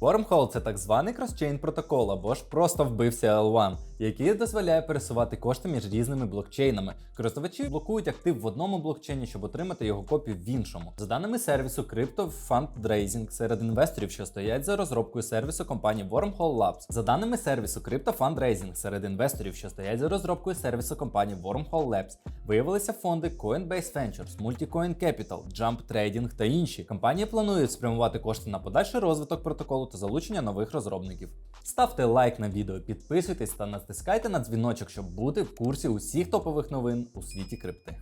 Wormhole – це так званий кросчейн протокол або ж просто вбився L1, який дозволяє пересувати кошти між різними блокчейнами. Користувачі блокують актив в одному блокчейні, щоб отримати його копію в іншому. За даними сервісу Crypto Fundraising серед інвесторів, що стоять за розробкою сервісу компанії Wormhole Labs. За даними сервісу Crypto Fundraising серед інвесторів, що стоять за розробкою сервісу компанії Wormhole Labs, виявилися фонди Coinbase Ventures, Multicoin Capital, Jump Trading та інші. Компанії планують спрямувати кошти на подальший розвиток протоколу та залучення нових розробників. Ставте лайк на відео, підписуйтесь та натискайте на дзвіночок, щоб бути в курсі усіх топових новин у світі крипти.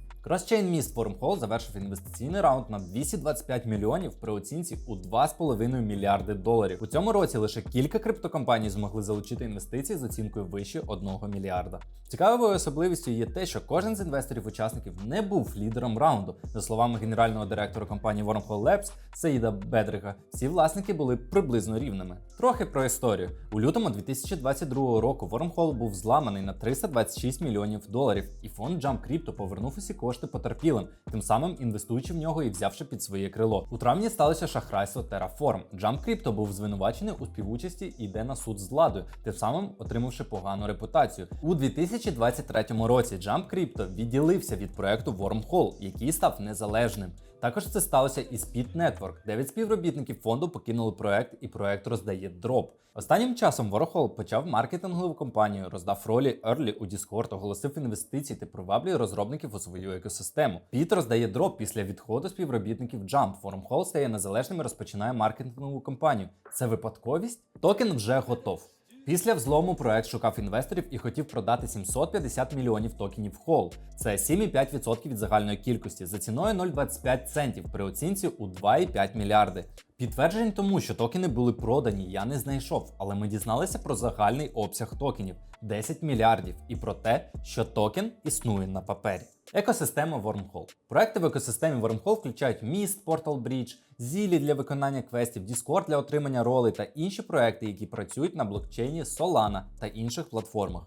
Міст Wormhole завершив інвестиційний раунд на 225 мільйонів при оцінці у 2,5 мільярди доларів. У цьому році лише кілька криптокомпаній змогли залучити інвестиції з оцінкою вище 1 мільярда. Цікавою особливістю є те, що кожен з інвесторів-учасників не був лідером раунду. За словами генерального директора компанії Wormhole Labs Саїда Бедрига, всі власники були приблизно рівними. Трохи про історію. У лютому 2022 року Wormhole був зламаний на 326 мільйонів доларів, і фонд Jump Crypto повернув усі кошти потерпілим, тим самим інвестуючи в нього і взявши під своє крило. У травні сталося шахрайство Terraform. Jump Crypto був звинувачений у співучасті і йде на суд з владою, тим самим отримавши погану репутацію. У 2023 році Jump Crypto відділився від проекту Wormhole, який став незалежним. Також це сталося і з Pit Network. Дев'ять співробітників фонду покинули проект, і проект роздає дроп. Останнім часом Wormhole почав маркетингову кампанію, роздав ролі Early у Discord, оголосив інвестиції та приваблює розробників у свою екосистему. Піт роздає дроп після відходу співробітників Jump. Wormhole стає незалежним і розпочинає маркетингову кампанію. Це випадковість? Токен вже готов. Після взлому проект шукав інвесторів і хотів продати 750 мільйонів токенів Hall. Це 7,5% від загальної кількості за ціною 0,25 центів при оцінці у 2,5 мільярди. Підтверджень тому, що токени були продані, я не знайшов, але ми дізналися про загальний обсяг токенів 10 мільярдів і про те, що токен існує на папері. Екосистема Wormhole. Проекти в екосистемі Wormhole включають Mist, Portal Bridge, Зілі для виконання квестів, Discord для отримання ролей та інші проекти, які працюють на блокчейні Solana та інших платформах.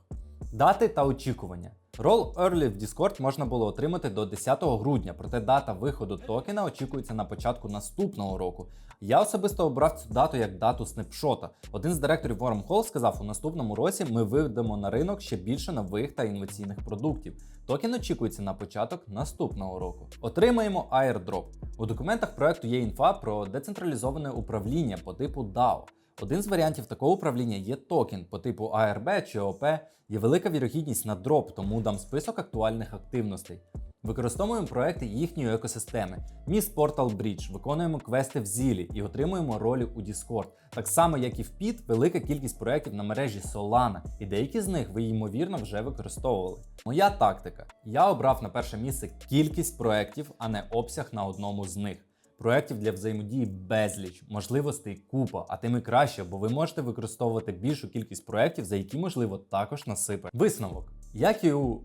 Дати та очікування. Рол Early в Discord можна було отримати до 10 грудня, проте дата виходу токена очікується на початку наступного року. Я особисто обрав цю дату як дату снапшота. Один з директорів Wormhole сказав, у наступному році ми виведемо на ринок ще більше нових та інноваційних продуктів. Токен очікується на початок наступного року. Отримаємо airdrop. У документах проекту є інфа про децентралізоване управління по типу DAO. Один з варіантів такого управління є токен по типу ARB чи ОП. Є велика вірогідність на дроп, тому дам список актуальних активностей. Використовуємо проекти їхньої екосистеми. Міст Portal Bridge, виконуємо квести в Зілі і отримуємо ролі у Discord. Так само, як і в PIT, велика кількість проєктів на мережі Solana, і деякі з них ви ймовірно вже використовували. Моя тактика: я обрав на перше місце кількість проєктів, а не обсяг на одному з них. Проєктів для взаємодії безліч, можливостей купа, а тим і краще, бо ви можете використовувати більшу кількість проєктів, за які можливо також насипе. Висновок. Як і у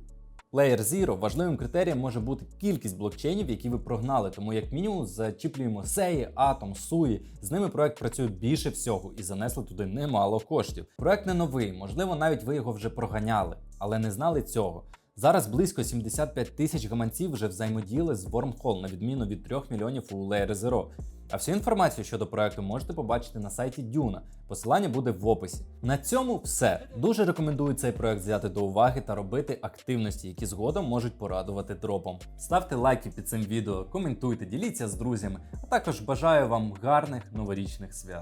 Layer Zero, важливим критерієм може бути кількість блокчейнів, які ви прогнали, тому як мінімум зачіплюємо Сеї, Atom, Суї. З ними проект працює більше всього і занесли туди немало коштів. Проект не новий, можливо, навіть ви його вже проганяли, але не знали цього. Зараз близько 75 тисяч гаманців вже взаємодіяли з Wormhole, на відміну від 3 мільйонів у Layer Zero. А всю інформацію щодо проекту можете побачити на сайті Duna. Посилання буде в описі. На цьому все. Дуже рекомендую цей проект взяти до уваги та робити активності, які згодом можуть порадувати дропом. Ставте лайки під цим відео, коментуйте, діліться з друзями, а також бажаю вам гарних новорічних свят.